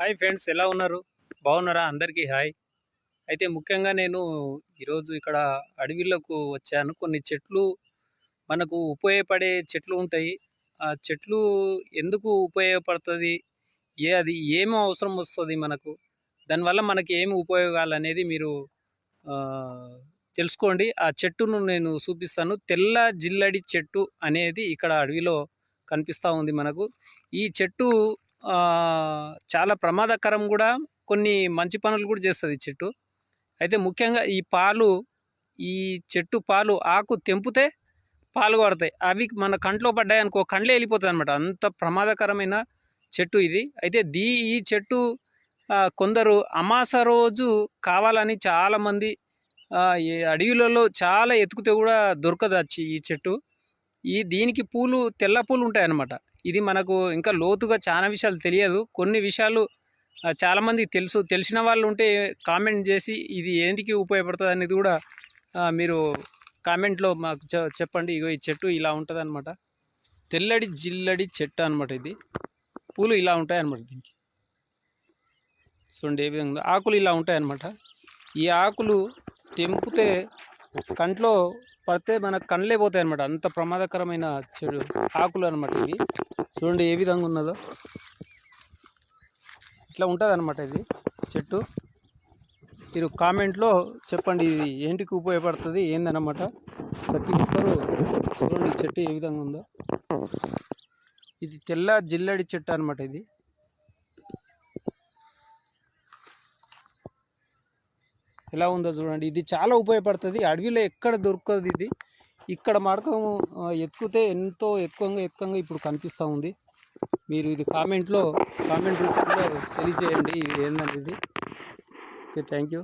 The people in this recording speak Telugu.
హాయ్ ఫ్రెండ్స్ ఎలా ఉన్నారు? బాగున్నారా? అందరికీ హాయ్. అయితే ముఖ్యంగా నేను ఈరోజు ఇక్కడ అడవిలోకి వచ్చాను. కొన్ని చెట్లు మనకు ఉపయోగపడే చెట్లు ఉంటాయి. ఆ చెట్లు ఎందుకు ఉపయోగపడుతుంది? ఏ అది ఏమి అవసరం వస్తుంది మనకు? దానివల్ల మనకి ఏమి ఉపయోగాలు అనేది మీరు తెలుసుకోండి. ఆ చెట్టును నేను చూపిస్తాను. తెల్ల జిల్లడి చెట్టు అనేది ఇక్కడ అడవిలో కనిపిస్తూ ఉంది మనకు. ఈ చెట్టు చాలా ప్రమాదకరం కూడా కొన్ని మంచి పనులు కూడా చేస్తుంది ఈ చెట్టు. అయితే ముఖ్యంగా ఈ పాలు ఈ చెట్టు పాలు ఆకు తెంపితే పాలు పడతాయి అవి మన కంట్లో పడ్డాయి అనుకో కండ్లే వెళ్ళిపోతుంది అనమాట అంత ప్రమాదకరమైన చెట్టు ఇది. అయితే దీ ఈ చెట్టు కొందరు అమాస రోజు కావాలని చాలామంది అడవిలలో చాలా ఎతుకుతే కూడా దొరకదు ఈ చెట్టు. ఈ దీనికి పూలు తెల్ల పూలు ఉంటాయన్నమాట. ఇది మనకు ఇంకా లోతుగా చాలా విషయాలు తెలియదు. కొన్ని విషయాలు చాలామందికి తెలుసు. తెలిసిన వాళ్ళు ఉంటే కామెంట్ చేసి ఇది ఏంటికి ఉపయోగపడుతుంది అనేది కూడా మీరు కామెంట్లో మాకు చెప్పండి. ఇగో ఈ చెట్టు ఇలా ఉంటుంది అనమాట తెల్లడి జిల్లడి చెట్టు అనమాట ఇది. పూలు ఇలా ఉంటాయి అనమాట దీనికి. చూడండి ఏ విధంగా ఆకులు ఇలా ఉంటాయి అనమాట ఈ ఆకులు తెంపితే కంట్లో పడితే మన కళ్ళే పోతాయి అనమాట అంత ప్రమాదకరమైన చెడు ఆకులు అనమాట ఇవి. చూడండి ఏ విధంగా ఉన్నదో. ఇట్లా ఉంటుంది అనమాట ఇది చెట్టు. మీరు కామెంట్లో చెప్పండి ఇది ఏంటికి ఉపయోగపడుతుంది ఏందనమాట ప్రతి ఒక్కరూ చూడండి చెట్టు ఏ విధంగా ఉందో. ఇది తెల్ల జిల్లడి చెట్టు అనమాట ఇది. ఎలా ఉందో చూడండి. ఇది చాలా ఉపయోగపడుతుంది. అడవిలో ఎక్కడ దొరకదు ఇది? ఇక్కడ మాత్రం ఆ, ఎత్తుకుతే ఎంతో ఎక్కువగా ఎక్కువగా ఇప్పుడు కనిపిస్తూ ఉంది. మీరు ఇది కామెంట్లో కామెంట్ రూపంలో తెలియజేయండి ఇది ఏందనేది. Okay thank you.